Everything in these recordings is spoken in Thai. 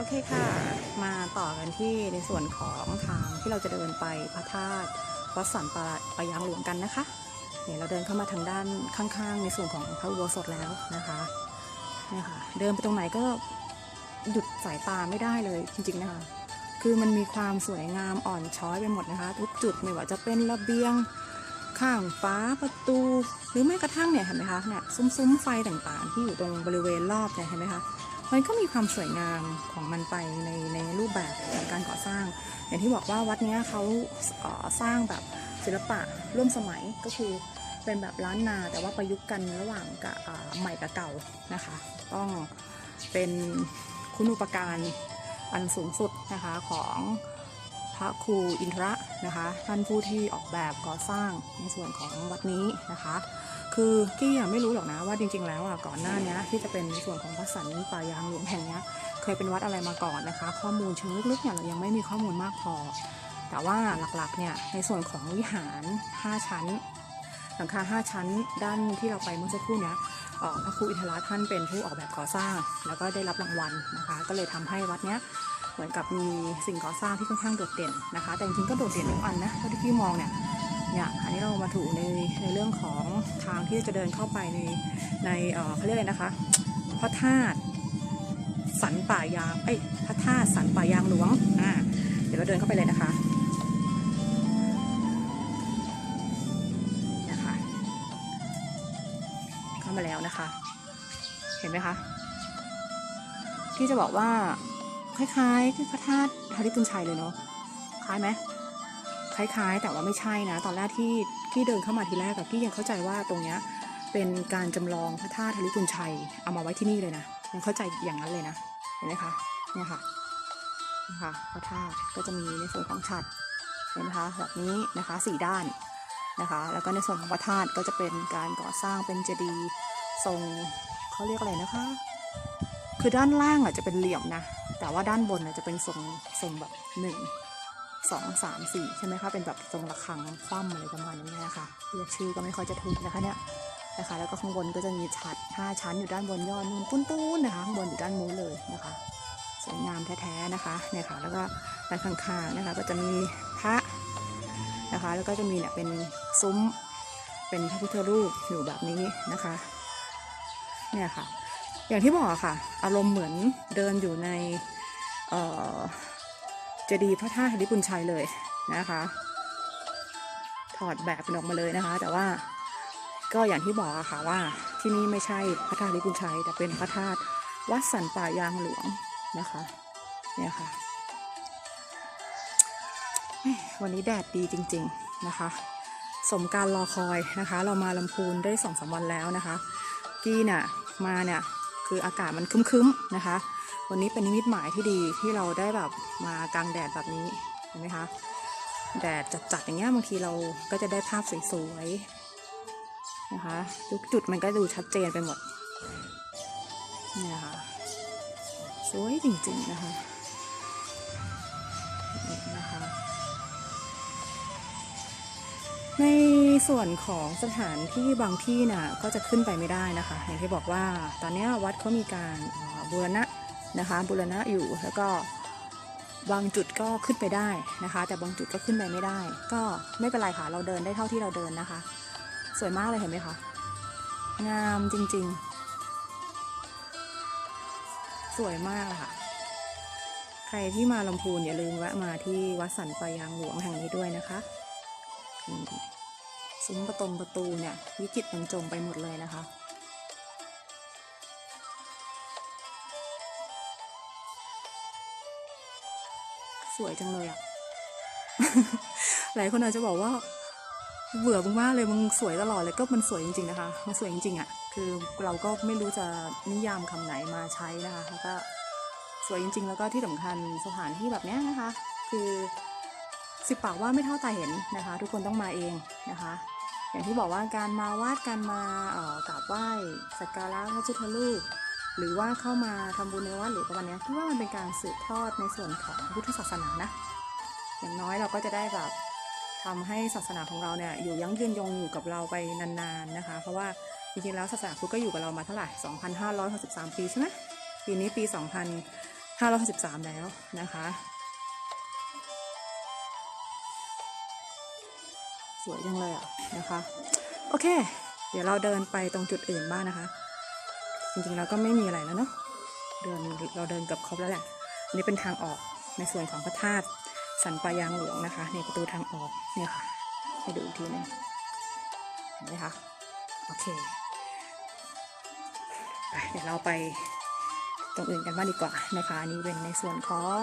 โอเคค่ะ มาต่อกันที่ในส่วนของทางที่เราจะเดินไปพระธาตุวัดสันปะปะยางหลวงกันนะคะเนี่ยเราเดินเข้ามาทางด้านข้างๆ ในส่วนของพระอุโบสถแล้วนะคะเนี่ยค่ะเดินไปตรงไหนก็หยุดสายตาไม่ได้เลยจริงๆนะคะ คือมันมีความสวยงามอ่อนช้อยไปหมดนะคะ ทุกจุดไม่ว่าจะเป็นระเบียงข้างฟ้าประตู หรือแม้กระทั่งเนี่ยเห็นไหมคะเนี่ยซุ้มๆไฟต่างๆ ที่อยู่ตรงบริเวณรอบเนี่ยเห็นไหมคะ มันก็มีความสวยงามของมันไปในในรูปแบบของการก่อสร้าง อย่างที่บอกว่าวัดนี้เขาสร้างแบบศิลปะร่วมสมัยก็คือเป็นแบบล้านนา แต่ว่าประยุกต์กันระหว่างกับใหม่กับเก่านะคะ ต้องเป็นคุณูปการอันสูงสุดนะคะของพระครูอินทระนะคะ ท่านผู้ที่ออกแบบก่อสร้างในส่วนของวัดนี้นะคะ คือกี้ไม่รู้หรอกนะว่าจริง ๆ แล้วอะก่อนหน้านี้ที่จะเป็นส่วนของพระสันป่ายางหลวงแห่งนี้เคยเป็นวัดอะไรมาก่อนนะคะ ข้อมูลเชิงลึกๆเนี่ยเรายังไม่มีข้อมูลมากพอ แต่ว่าหลักๆเนี่ยในส่วนของวิหาร 5 ชั้น หลังคา 5 ชั้นด้านที่เราไปเมื่อสักครู่เนี้ยพระครูอิทราท่านเป็นผู้ออกแบบก่อสร้าง แล้วก็ได้รับรางวัลนะคะ ก็เลยทำให้วัดเนี้ยเหมือนกับมีสิ่งก่อสร้างที่ค่อนข้างโดดเด่นนะคะ แต่จริงๆก็โดดเด่นทุกอันนะเท่าที่พี่มองเนี่ย เนี่ยอันนี้เรามาถูในในเรื่องของทางที่จะเดินเข้าไปในในเขาเรียกอะไรนะคะพระธาตุสันป่ายางเอ้ยพระธาตุสันป่ายางหลวงอ่าเดี๋ยวเราเดินเข้าไปเลยนะคะนี่ยค่ะเข้ามาแล้วนะคะ เห็นไหมคะที่จะบอกว่าคล้ายๆพระธาตุฮาริปุนชัยเลยเนาะคล้ายไหม คล้ายๆ แต่ว่าไม่ใช่นะ ตอนแรกที่ที่เดินเข้ามาทีแรกกับพี่ยังเข้าใจว่าตรงเนี้ยเป็นการจำลองพระธาตุธริปุนชัยเอามาไว้ที่นี่เลยนะยังเข้าใจอย่างนั้นเลยนะเห็นไหมคะเนี่ยค่ะนะคะพระธาตุก็จะมีในส่วนของฉัดเห็นไหมคะแบบนี้นะคะสี่ด้านนะคะแล้วก็ในส่วนของพระธาตุก็จะเป็นการก่อสร้างเป็นเจดีย์ทรงเขาเรียกอะไรนะคะ คือด้านล่างอะจะเป็นเหลี่ยมนะแต่ว่าด้านบนอะจะเป็นทรงทรงแบบหนึ่ง สองสามสี่ใช่ไหมคะ เป็นแบบทรงระฆังคว่ำอะไรประมาณนี้นะคะเรียกชื่อก็ไม่ค่อยจะถูกนะคะเนี่ยนะคะ แล้วก็ข้างบนก็จะมีฉัดห้าชั้นอยู่ด้านบนยอดนู่นตุ้นๆนะคะข้างบนอยู่ด้านนู้นเลยนะคะสวยงามแท้ๆนะคะเนี่ยค่ะแล้วก็ด้านข้างๆนะคะก็จะมีพระนะคะ แล้วก็จะมีเนี่ยเป็นซุ้มเป็นพระพุทธรูปอยู่แบบนี้นะคะเนี่ยค่ะ อย่างที่บอกค่ะ อารมณ์เหมือนเดินอยู่ในเอ่อ จดีพระธาตุธริปุนชัยเลยนะคะ ถอดแบบเป็นออกมาเลยนะคะ แต่ว่าก็อย่างที่บอกอะค่ะว่าที่นี่ไม่ใช่พระธาตุธริปุนชัย แต่เป็นพระธาตุวัดสันป่ายางหลวงนะคะเนี่ยค่ะวันนี้แดดดีจริง ๆนะคะ สมการรอคอยนะคะ เรามาลำพูนได้สองสามวันแล้วนะคะ กี้เนี่ยมาเนี่ย คืออากาศมันคึ้มๆนะคะ วันนี้เป็นนิมิตหมายที่ดีที่เราได้แบบมากลางแดดแบบนี้เห็นไหมคะแดดจัดๆอย่างเงี้ยบางทีเราก็จะได้ภาพสวยๆนะคะทุกจุดมันก็ดูชัดเจนไปหมดเนี่ยค่ะสวยจริงๆนะคะ ในส่วนของสถานที่บางที่น่ะก็จะขึ้นไปไม่ได้นะคะ อย่างที่บอกว่าตอนนี้วัดเขามีการบูรณะนะคะบูรณะอยู่แล้วก็บางจุดก็ขึ้นไปได้นะคะ แต่บางจุดก็ขึ้นไปไม่ได้ ก็ไม่เป็นไรค่ะเราเดินได้เท่าที่เราเดินนะคะ สวยมากเลยเห็นไหมคะงามจริงๆ สวยมากค่ะ ใครที่มาลำพูนอย่าลืมแวะมาที่วัดสันปายางหลวงแห่งนี้ด้วยนะคะอืม ซุ้มประตงประตูเนี่ยวิจิตรบรรจงไปหมดเลยนะคะ สวยจังเลยอะ่ะหลายคนอาจจะบอกว่าเบื่อมึงมากเลยมึงสวยตลอดเลยก็มันสวยจริงๆนะคะมันสวยจริงๆอะ่ะ คือเราก็ไม่รู้จะนิยามคำไหนมาใช้นะคะแล้วก็สวยจริง ๆ แล้วก็ที่สำคัญสถานที่แบบเนี้ยนะคะ คือสิบปากว่าไม่เท่าตาเห็นนะคะ ทุกคนต้องมาเองนะคะ อย่างที่บอกว่าการมาวาดการมาเอ่อกราบไหว้สักการะพระพุทธรูปหรือว่าเข้ามาทำบุญในวัดหรือประมาณนี้ยพี่ว่ามันเป็นการสืบทอดในส่วนของพุทธศาสนานะ อย่างน้อยเราก็จะได้แบบทำให้ศาสนาของเราเนี่ยอยู่ยั่งยืนยงอยู่กับเราไปนานๆนะคะ เพราะว่าจริงๆแล้วศาสนาพุทธก็อยู่กับเรามาเท่าไหร่ 2,563 ปีใช่ไหมปีนี้ปี 2,563 แล้วนะคะ สวยจังเลยอะนะคะ โอเค เดี๋ยวเราเดินไปตรงจุดอื่นบ้างนะคะ จริงๆเราก็ไม่มีอะไรแล้วเนาะเดินเราเดินกับครบแล้วแหละนนี้เป็นทางออกในส่วนของพระธาตุสันปายางหลวงนะคะในประตูทางออกเนี่ยค่ะให้ดูอีกทีหนึงเห็นไหมคะโอเคไปเดี๋ยวเราไปตรงอื่นกันบ้างดีกว่านะคะอันนี้เป็นในส่วนของ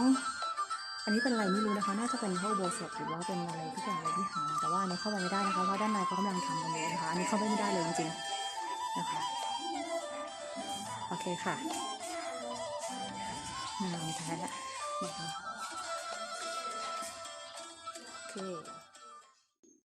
อันนี้เป็นอะไรไม่รู้นะคะ น่าจะเป็นเท้าโบสถหรือว่าเป็นอะไรทุกอย่างอะไรที่หา แต่ว่าอันเข้าไปไม่ได้นะคะเพราะด้านในเขากำลังทำกันอยู่นะคะ อันนี้เข้าไปไม่ได้เลยจริงๆนะคะ โอเคค่ะนางแท้นะคะโอเค